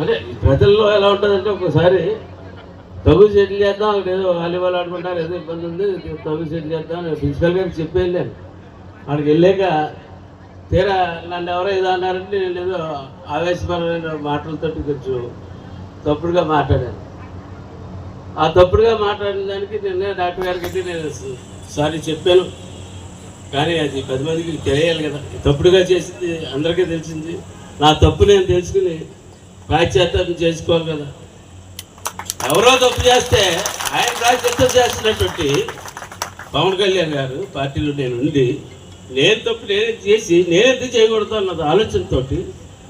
అంటే ప్రజల్లో ఎలా ఉంటుందంటే ఒకసారి తగు సెటిల్ చేద్దాం అక్కడ ఏదో వాలీబాల్ ఆడుకుంటారు ఏదో ఇబ్బంది ఉంది తగు సెటిల్ చేద్దాం అని ప్రిన్సిపల్ గారికి చెప్పి వెళ్ళాను అక్కడికి వెళ్ళాక తీరా నన్ను ఎవరో ఏదో అన్నారంటే నేను ఏదో ఆవేశపరమైన మాటలతో కొంచెం తప్పుడుగా మాట్లాడాను. ఆ తప్పుడుగా మాట్లాడిన దానికి నిన్న డాక్టర్ గారికి నేను సారీ చెప్పాను. కానీ అది పది మందికి తెలియాలి కదా. తప్పుడుగా చేసింది అందరికీ తెలిసింది. నా తప్పు నేను తెలుసుకుని ప్రాశ్చాత్యం చేసుకోవాలి కదా. ఎవరో తప్పు చేస్తే ఆయన ప్రాశ్చాత్యం చేస్తున్నటువంటి పవన్ కళ్యాణ్ గారు పార్టీలో నేను ఉండి నేను తప్పు నేనే చేసి నేనెందుకు చేయకూడదు అన్నది ఆలోచనతో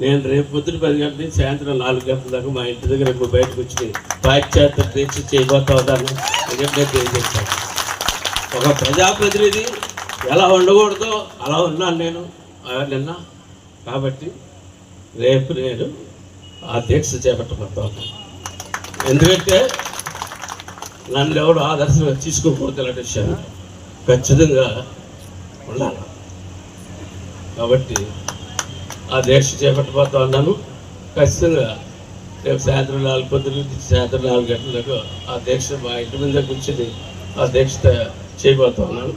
నేను రేపు పొద్దున పది గంటల నుంచి సాయంత్రం నాలుగు గంటల దాకా మా ఇంటి దగ్గర ఇంకో బయటకు వచ్చి పాశ్చాత్య దీక్ష చేయబోతా ఉన్నాను తెలియజేస్తాను. ఒక ప్రజాప్రతినిధి ఎలా ఉండకూడదో అలా ఉన్నాను నేను నిన్న. కాబట్టి రేపు నేను ఆ దీక్ష చేపట్టబోతాను ఎందుకంటే నన్ను ఎవడు ఆదర్శంగా తీసుకోకూడదు ఇలాంటి విషయాలు ఖచ్చితంగా ఉండాలి. కాబట్టి ఆ దీక్ష చేపట్టబోతా ఉన్నాను. ఖచ్చితంగా రేపు సాయంత్రం నాలుగు పొద్దున నుంచి సాయంత్రం నాలుగు గంటలకు ఆ దీక్ష మా ఇంటి మీద కూర్చొని ఆ దీక్ష చేయబోతా ఉన్నాను.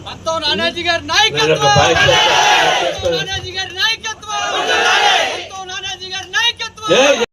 నాయకత్వం!